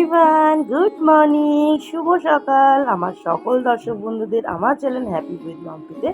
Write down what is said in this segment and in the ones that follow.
Everyone good morning শুভ সকাল। আমার সকল দর্শক বন্ধুদের, আমার চ্যানেল হ্যাপি উইথ মাম্পিতে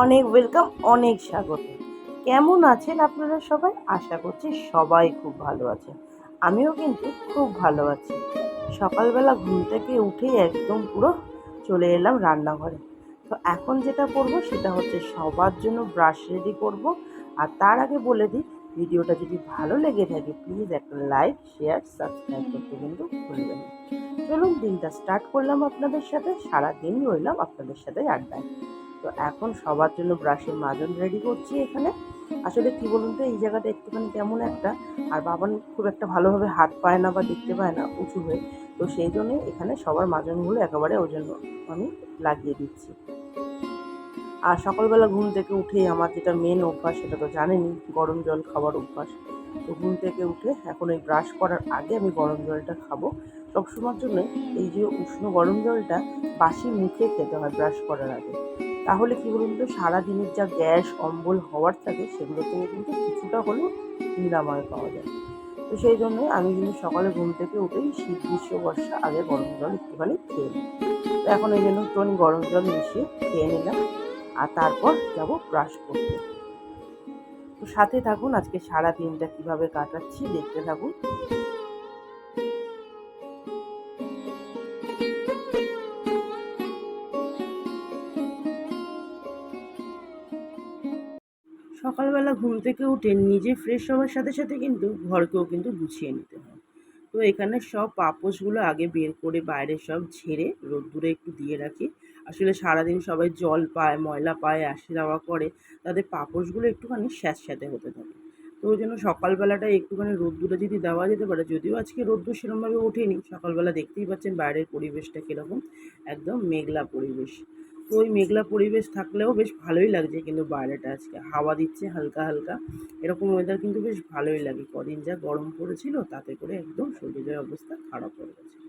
অনেক ওয়েলকাম অনেক স্বাগত। কেমন আছেন আপনারা সবাই? আশা করছি সবাই খুব ভালো আছেন। আমিও কিন্তু খুব ভালো আছি। সকালবেলা ঘুম থেকে উঠেই একদম পুরো চলে এলাম রান্নাঘরে। তো এখন যেটা করব, সেটা হচ্ছে সবার জন্য ব্রাশ রেডি করব। আর তার আগে বলে দিই ভিডিওটা যদি ভালো লেগে থাকে প্লিজ একটা লাইক শেয়ার সাবস্ক্রাইব করতে কিন্তু ভুলবেন চলুন, দিনটা স্টার্ট করলাম আপনাদের সাথে সারা দিন রইলাম আপনাদের সাথে আড্ডায়। তো এখন সবার জন্য ব্রাশের মাজন রেডি করছি এখানে। আসলে কি বলুন তো, এই জায়গাটা একটুখানি কেমন একটা, আর বাবান খুব একটা ভালোভাবে হাত পায় না বা দেখতে পায় না, উঁচু হয়ে। তো সেই জন্য এখানে সবার মাজনগুলো একেবারে ওই জন্য আমি লাগিয়ে দিচ্ছি। আর সকালবেলা ঘুম থেকে উঠেই আমার যেটা মেন অভ্যাস সেটা তো জানেনই, গরম জল খাওয়ার অভ্যাস। তো ঘুম থেকে উঠে এখন এই ব্রাশ করার আগে আমি গরম জলটা খাব। সবসময়ের জন্য এই যে উষ্ণ গরম জলটা বাসি মুখে খেতে হয় ব্রাশ করার আগে। তাহলে কী বলুন তো, সারাদিনের যা গ্যাস, অম্বল, হওয়ার থাকে সেগুলো থেকে কিন্তু কিছুটা হলেও নিরাময় পাওয়া যায়। তো সেই জন্য আমি কিন্তু সকালে ঘুম থেকে উঠেই শীত, গ্রীষ্ম, বর্ষা আগে গরম জল একটুখানি খেয়ে নিই। তো এখন এই জন্য একটুখানি গরম জল মিশিয়ে খেয়ে নিলাম। আর তারপর যাব ব্রাশ করতে। তো সাথে থাকুন, আজকে সারা দিনটা কীভাবে কাটাচ্ছি দেখতে থাকুন। সকালবেলা ঘুম থেকে উঠে নিজে ফ্রেশ হওয়ার সাথে সাথে কিন্তু ঘরকেও কিন্তু গুছিয়ে নিতে হয়। তো এখানে সব পাপোশগুলো আগে বের করে বাইরে সব ঝেড়ে রোদ্দুরে একটু দিয়ে রাখি। আসলে সারাদিন সবাই জল পায়, ময়লা পায় আসে যাওয়া করে, তাদের পাপোশগুলো একটুখানি স্যাঁতস্যাঁতে হতে থাকে। তো ওই জন্য সকালবেলাটা একটুখানি রোদ্দুরে যদি দেওয়া যেতে পারে, যদিও আজকে রোদ্দুর সেরকমভাবে ওঠেনি, সকালবেলা দেখতেই পাচ্ছেন বাইরের পরিবেশটা কীরকম, একদম মেঘলা পরিবেশ। তো ওই মেঘলা পরিবেশ থাকলেও বেশ ভালোই লাগছে কিন্তু বাইরেটা আজকে। হাওয়া দিচ্ছে হালকা হালকা, এরকম ওয়েদার কিন্তু বেশ ভালোই লাগে। কদিন যা গরম পড়েছিল, তাতে করে একদম শরীরের অবস্থা খারাপ হয়ে গেছে।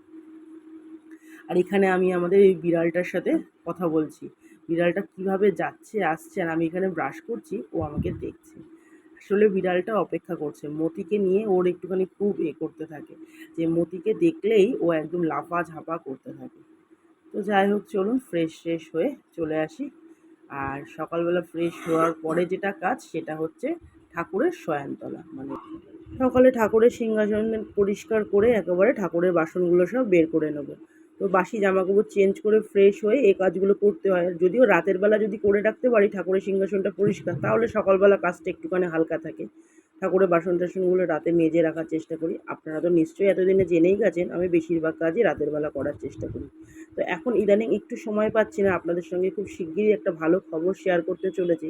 আর এখানে আমি আমাদের এই বিড়ালটার সাথে কথা বলছি। বিড়ালটা কীভাবে যাচ্ছে, আসছে, আর আমি এখানে ব্রাশ করছি, ও আমাকে দেখছে। আসলে বিড়ালটা অপেক্ষা করছে। মতিকে নিয়ে ওর একটুখানি খুব এ করতে থাকে। যে মতিকে দেখলেই ও একদম লাফা ঝাপা করতে থাকে। তো যাই হোক, চলুন ফ্রেশ ফ্রেশ হয়ে চলে আসি। আর সকালবেলা ফ্রেশ হওয়ার পরে যেটা কাজ, সেটা হচ্ছে ঠাকুরের শয়ানতলা। মানে সকালে ঠাকুরের সিংহাসন পরিষ্কার করে একেবারে ঠাকুরের বাসনগুলো সব বের করে নেব। তো বাসি জামাকাপড় চেঞ্জ করে ফ্রেশ হয়ে এই কাজগুলো করতে হয়। যদিও রাতের বেলা যদি করে রাখতে পারি, ঠাকুরের সিংহাসনটা পরিষ্কার, তাহলে সকালবেলা কাজটা একটুখানি হালকা থাকে। ঠাকুরের বাসন টাসনগুলো রাতে মেজে রাখার চেষ্টা করি। আপনারা তো নিশ্চয়ই এতদিনে জেনেই গেছেন, আমি বেশিরভাগ কাজই রাতের বেলা করার চেষ্টা করি। তো এখন ইদানিং একটু সময় পাচ্ছি না, আপনাদের সঙ্গে খুব শিগগিরই একটা ভালো খবর শেয়ার করতে চলেছি।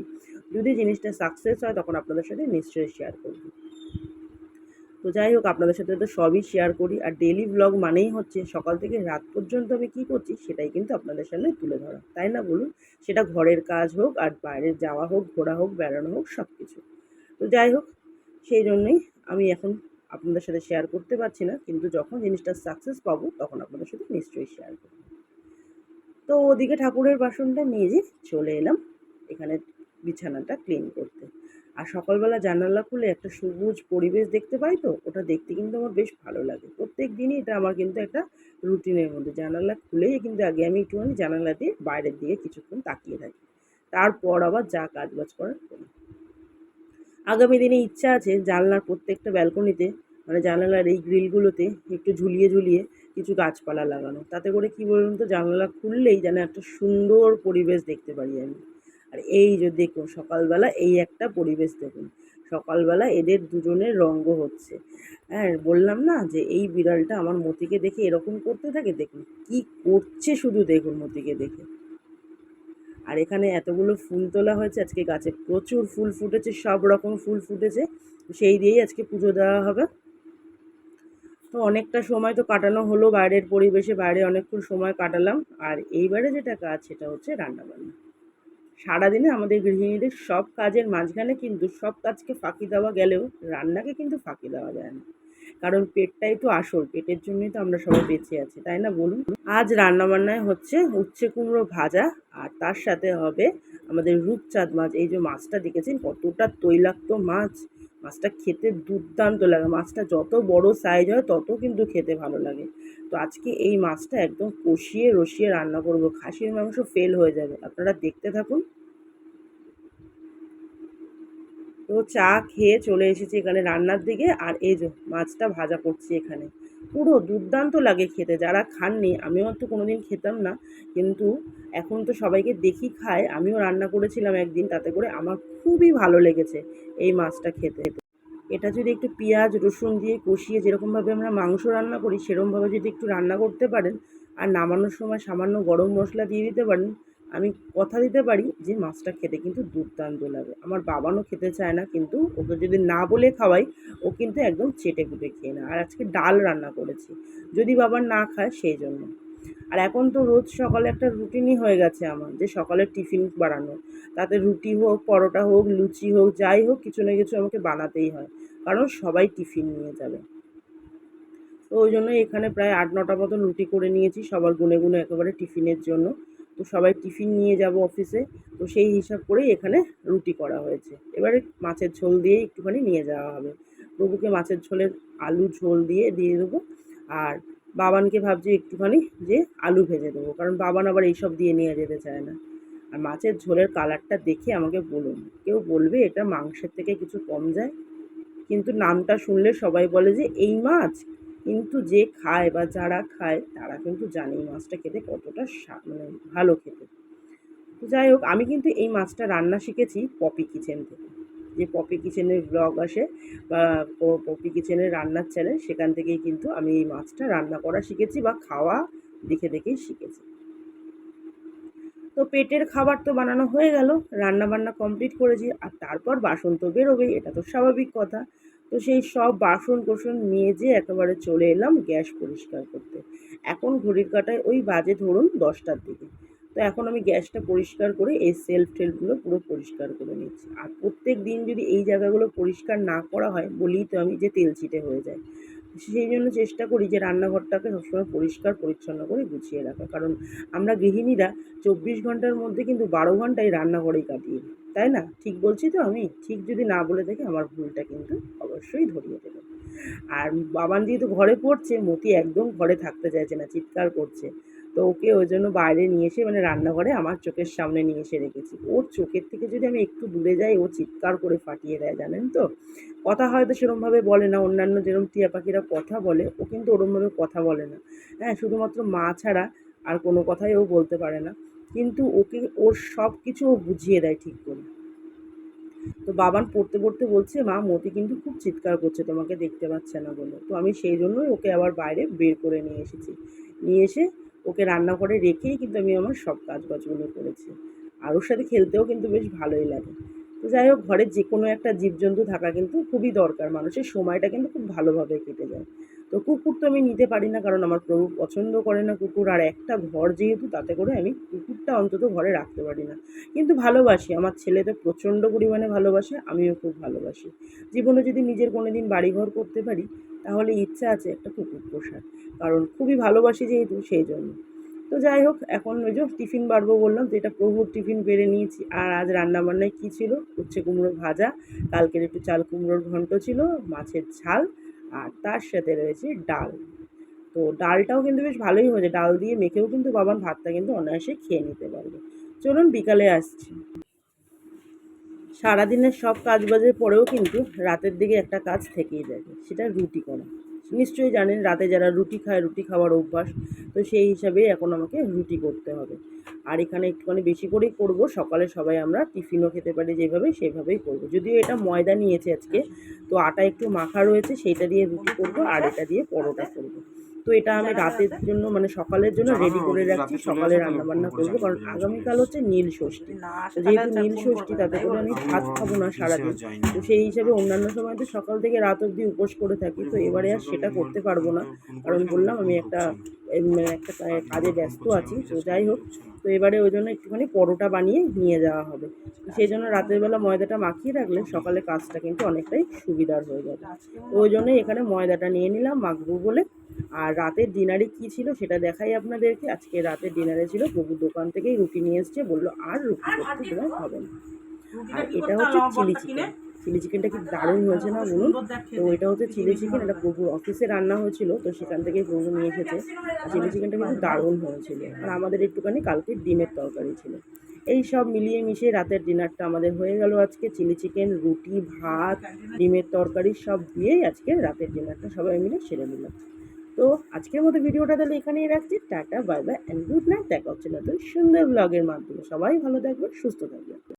যদি জিনিসটা সাকসেস হয়, তখন আপনাদের সাথে নিশ্চয়ই শেয়ার করব। তো যাই হোক, আপনাদের সাথে তো সবই শেয়ার করি। আর ডেলি ব্লগ মানেই হচ্ছে সকাল থেকে রাত পর্যন্ত আমি কী করছি সেটাই কিন্তু আপনাদের সামনে তুলে ধরা। তাই না বলুন? সেটা ঘরের কাজ হোক আর বাইরে যাওয়া হোক, ঘোরা হোক, বেড়ানো হোক সব কিছু তো যাই হোক, সেই জন্যই আমি এখন আপনাদের সাথে শেয়ার করতে পারছি না, কিন্তু যখন জিনিসটা সাকসেস পাবো তখন আপনাদের সাথে নিশ্চয়ই শেয়ার করব। তো ওদিকে ঠাকুরের বাসনটা নিয়ে যে চলে এলাম। এখানে বিছানাটা ক্লিন করতে। আর সকালবেলা জানালা খুলে একটা সবুজ পরিবেশ দেখতে পাই তো, ওটা দেখতে কিন্তু আমার বেশ ভালো লাগে। প্রত্যেক দিনই এটা আমার কিন্তু একটা রুটিনের মধ্যে। জানালা খুলেই কিন্তু আগে আমি একটুখানি জানালা দিয়ে বাইরের দিকে কিছুক্ষণ তাকিয়ে থাকি। তারপর আবার যা কাজ বাজ করার করি। আগামী দিনে ইচ্ছা আছে জানলার প্রত্যেকটা ব্যালকনিতে মানে জানালার এই গ্রিলগুলোতে একটু ঝুলিয়ে ঝুলিয়ে কিছু গাছপালা লাগানো। তাতে করে কি বলুন তো, জানলা খুললেই যেন একটা সুন্দর পরিবেশ দেখতে পারি আমি। আর এই যে দেখুন, সকালবেলা এই একটা পরিবেশ দেখুন। সকালবেলা এদের দুজনের রঙ্গ হচ্ছে। হ্যাঁ বললাম না যে এই বিড়ালটা আমার মতিকে দেখে এরকম করতে থাকে? দেখুন, কি করছে শুধু দেখুন মতিকে দেখে। আর এখানে এতগুলো ফুল তোলা হয়েছে, আজকে গাছে প্রচুর ফুল ফুটেছে, সব রকম ফুল ফুটেছে। সেই দিয়েই আজকে পুজো দেওয়া হবে। তো অনেকটা সময় তো কাটানো হলো, বাইরের পরিবেশে বাইরে অনেকক্ষণ সময় কাটালাম। আর এইবারে যেটা কাজ, সেটা হচ্ছে রান্নাবান্না। সারাদিনে আমাদের গৃহিণীদের সব কাজের মাঝখানে কিন্তু সব কাজকে ফাঁকি দেওয়া গেলেও রান্নাকে কিন্তু ফাঁকি দেওয়া যায় না। কারণ পেটটাই তো আসল, পেটের জন্যই তো আমরা সবাই বেঁচে আছি, তাই না বলুন? আজ রান্নাবান্নায় হচ্ছে উচ্ছে কুমড়ো ভাজা আর তার সাথে হবে আমাদের রূপচাঁদ মাছ, এই যে মাছটা দেখেছেন? কতটা তৈলাক্ত মাছ। মাছটা খেতে দুর্দান্ত লাগে। মাছটা যত বড় সাইজ হয়, তত কিন্তু খেতে ভালো লাগে। তো আজকে এই মাছটা একদম কষিয়ে, রসিয়ে রান্না করব। খাসির মাংস ফেল হয়ে যাবে। আপনারা দেখতে থাকুন। তো চা খেয়ে চলে এসেছি এখানে রান্নার দিকে। আর এই যে মাছটা ভাজা করছি এখানে। পুরো দুর্দান্ত লাগে খেতে। যারা খাননি, আমিও তো কোনোদিন খেতাম না। কিন্তু এখন তো সবাইকে দেখি খায়। আমিও রান্না করেছিলাম একদিন, তাতে করে আমার খুবই ভালো লেগেছে এই মাছটা খেতে। এটা যদি একটু পেঁয়াজ, রসুন দিয়ে কষিয়ে যেরকমভাবে আমরা মাংস রান্না করি, সেরকমভাবে যদি একটু রান্না করতে পারেন, আর নামানোর সময় সামান্য গরম মশলা দিয়ে দিতে পারেন আমি কথা দিতে পারি যে মাছটা খেতে কিন্তু দুর্দান্ত লাগে। আমার বাবানও খেতে চায় না, কিন্তু ওকে যদি না বলে খাওয়াই, ও কিন্তু একদম চেটে কুটে খেয়ে না আর আজকে ডাল রান্না করেছি। যদি বাবার না খায়, সেই জন্য। আর এখন তো রোজ সকালে একটা রুটিনই হয়ে গেছে আমার, যে সকালে টিফিন বানানো। তাতে রুটি হোক, পরোটা হোক, লুচি হোক, যাই হোক, কিছু না কিছু আমাকে বানাতেই হয়। কারণ সবাই টিফিন নিয়ে যাবে। তো ওই জন্য এখানে প্রায় আট নটা মতন রুটি করে নিয়েছি, সবার গুনে গুনে একেবারে টিফিনের জন্য। তো সবাই টিফিন নিয়ে যাব অফিসে, তো সেই হিসাব করেই এখানে রুটি করা হয়েছে। এবারে মাছের ঝোল দিয়ে একটুখানি নিয়ে যাওয়া হবে। প্রভুকে মাছের ঝোলের আলু ঝোল দিয়ে দিয়ে দেবো। আর বাবানকে ভাবছি একটুখানি যে আলু ভেজে দেবো, কারণ বাবান আবার এইসব দিয়ে নিয়ে যেতে চায় না। আর মাছের ঝোলের কালারটা দেখে আমাকে বলুন। কেউ বলবে এটা মাংসের থেকে কিছু কম যায়? কিন্তু নামটা শুনলে সবাই বলে যে, এই মাছ কিন্তু যে খায় বা যারা খায়, তারা কিন্তু জানে এই মাছটা খেতে কতটা মানে ভালো খেতে। তো যাই হোক, আমি কিন্তু এই মাছটা রান্না শিখেছি পপি কিচেন থেকে। যে পপি কিচেনের ব্লগ আসে বা পপি কিচেনের রান্নার চ্যানেল সেখান থেকেই কিন্তু আমি এই মাছটা রান্না করা শিখেছি বা খাওয়া দেখে দেখেই শিখেছি। তো পেটের খাবার তো বানানো হয়ে গেল রান্না বান্না কমপ্লিট করেছি, আর তারপর বাসন তো বেরোবেই, এটা তো স্বাভাবিক কথা। তো সেই সব বাসন কোসন মেজে একেবারে চলে এলাম গ্যাস পরিষ্কার করতে। এখন ঘড়ির কাটায় ওই বাজে ধরুন দশটার দিকে। তো এখন আমি গ্যাসটা পরিষ্কার করে এই সেলফ টেলফগুলো পুরো পরিষ্কার করে নিচ্ছি। আর প্রত্যেক দিন যদি এই জায়গাগুলো পরিষ্কার না করা হয় বলি তো আমি যে তেল ছিটে হয়ে যায়। সেই জন্য চেষ্টা করি যে রান্নাঘরটাকে সবসময় পরিষ্কার, পরিচ্ছন্ন করে গুছিয়ে রাখা কারণ আমরা গৃহিণীরা চব্বিশ ঘণ্টার মধ্যে কিন্তু বারো ঘন্টাই রান্নাঘরেই কাটিয়ে তাই না? ঠিক বলছি তো আমি? ঠিক যদি না বলে থাকি, আমার ভুলটা কিন্তু অবশ্যই ধরিয়ে দেবে। আর বাবান যেহেতু ঘরে পড়ছে, মতি একদম ঘরে থাকতে চাইছে না, চিৎকার করছে। তো ওকে ওই জন্য বাইরে নিয়ে এসে মানে রান্নাঘরে আমার চোখের সামনে নিয়ে এসে রেখেছি। ওর চোখের থেকে যদি আমি একটু দূরে যাই, ও চিৎকার করে ফাটিয়ে দেয়, জানেন তো? কথা হয়তো সেরমভাবে বলে না, অন্যান্য যেরকম টিয়া পাখিরা কথা বলে, ও কিন্তু ওরমভাবে কথা বলে না। হ্যাঁ শুধুমাত্র মা ছাড়া আর কোনো কথাই ও বলতে পারে না। কিন্তু ওকে, ওর সব কিছু ও বুঝিয়ে দেয় ঠিক করে। তো বাবান পড়তে পড়তে বলছে, মা, মতি কিন্তু খুব চিৎকার করছে, তোমাকে দেখতে পাচ্ছে না বলে। তো আমি সেই জন্যই ওকে আবার বাইরে বের করে নিয়ে এসেছি। নিয়ে এসে ওকে রান্না করে রেখেই কিন্তু আমি আমার সব কাজ বাজগুলো করেছি। আর ওর সাথে খেলতেও কিন্তু বেশ ভালোই লাগে। তো যাই হোক ঘরের যে কোনো একটা জীবজন্তু থাকা কিন্তু খুবই দরকার। মানুষের সময়টা কিন্তু খুব ভালোভাবে কেটে যায়। তো কুকুর তো আমি নিতে পারি না, কারণ আমার প্রভু পছন্দ করে না কুকুর। আর একটা ঘর যেহেতু, তাতে করে আমি কুকুরটা অন্তত ঘরে রাখতে পারি না। কিন্তু ভালোবাসি, আমার ছেলে তো প্রচণ্ড পরিমাণে ভালোবাসে, আমিও খুব ভালোবাসি। জীবনে যদি নিজের কোনো দিন বাড়িঘর করতে পারি, তাহলে ইচ্ছা আছে একটা কুকুর পোষার। কারণ খুবই ভালোবাসি যেহেতু, সেই জন্য। তো যাই হোক, এখন ওই যে টিফিন বাড়বো বললাম, তো এটা প্রভুর টিফিন বেড়ে নিয়েছি। আর আজ রান্নাবান্নায় কী ছিল? উচ্ছে কুমড়োর ভাজা, কালকের একটু চাল কুমড়োর ঘন্ট ছিল, মাছের ঝাল আর তার সাথে রয়েছে ডাল। তো ডালটাও কিন্তু বেশ ভালোই হয়েছে। ডাল দিয়ে মেখেও কিন্তু বাবান ভাতটা কিন্তু অনায়াসে খেয়ে নিতে পারবে। চলুন বিকালে আসছি। সারাদিনের সব কাজবাজের পরেও কিন্তু রাতের দিকে একটা কাজ থেকেই যাবে, সেটা রুটি করা। নিশ্চয়ই জানেন, রাতে যারা রুটি খায়, রুটি খাওয়ার অভ্যাস, তো সেই হিসাবেই এখন আমাকে রুটি করতে হবে। আর এখানে একটুখানি বেশি করেই করব, সকালে সবাই আমরা টিফিনও খেতে পারি যেভাবে, সেভাবেই করব। যদিও এটা ময়দা নিয়েছে আজকে, তো আটা একটু মাখা রয়েছে, সেইটা দিয়ে রুটি করব, আর এটা দিয়ে পরোটা করব। তো এটা আমি রাতের জন্য মানে সকালের জন্য রেডি করে রাখছি সকালে রান্নাবান্না করব কারণ আগামীকাল হচ্ছে নীল ষষ্ঠী। যেহেতু নীল ষষ্ঠী তাতে করে আমি ভাত খাব না সারাদিন। তো সেই হিসাবে অন্যান্য সময় তো সকাল থেকে রাত অব্দি উপোস করে থাকি তো এবারে আর সেটা করতে পারব না। কারণ বললাম আমি একটা একটা কাজে ব্যস্ত আছি, তো যাই হোক, তো এবারে ওই জন্য একটুখানি পরোটা বানিয়ে নিয়ে যাওয়া হবে। সেই জন্য রাতের বেলা ময়দাটা মাখিয়ে রাখলে সকালে কাজটা কিন্তু অনেকটাই সুবিধার হয়ে যাবে। তো ওই জন্যই এখানে ময়দাটা নিয়ে নিলাম, মাখবো বলে। আর রাতের ডিনারে কি ছিল সেটা দেখাই আপনাদেরকে। আজকে রাতের ডিনারে ছিল প্রভু দোকান থেকেই রুটি নিয়ে এসছে, বলল আর রুটি করতে হবে না। আর এটা হচ্ছে চিলি চিকেন। চিলি চিকেনটা কি দারুণ হয়েছে না বলুন? তো এটা হচ্ছে চিলি চিকেন, এটা প্রভুর অফিসে রান্না হয়েছিল, তো সেখান থেকে প্রভু নিয়ে এসেছে। চিলি চিকেনটা কিন্তু দারুণ হয়েছিল। আর আমাদের একটুখানি কালকে ডিমের তরকারি ছিল। এই সব মিলিয়ে মিশিয়ে রাতের ডিনারটা আমাদের হয়ে গেল আজকে। চিলি চিকেন, রুটি, ভাত, ডিমের তরকারি সব দিয়েই আজকে রাতের ডিনারটা সবাই মিলে সেরে নিলাম তো আজকের মতো ভিডিওটা তাহলে এখানেই রাখছি। Tata, bye bye and good night দেখা হচ্ছে নতুন সুন্দর ব্লগের মাধ্যমে। সবাই ভালো থাকবেন, সুস্থ থাকবেন।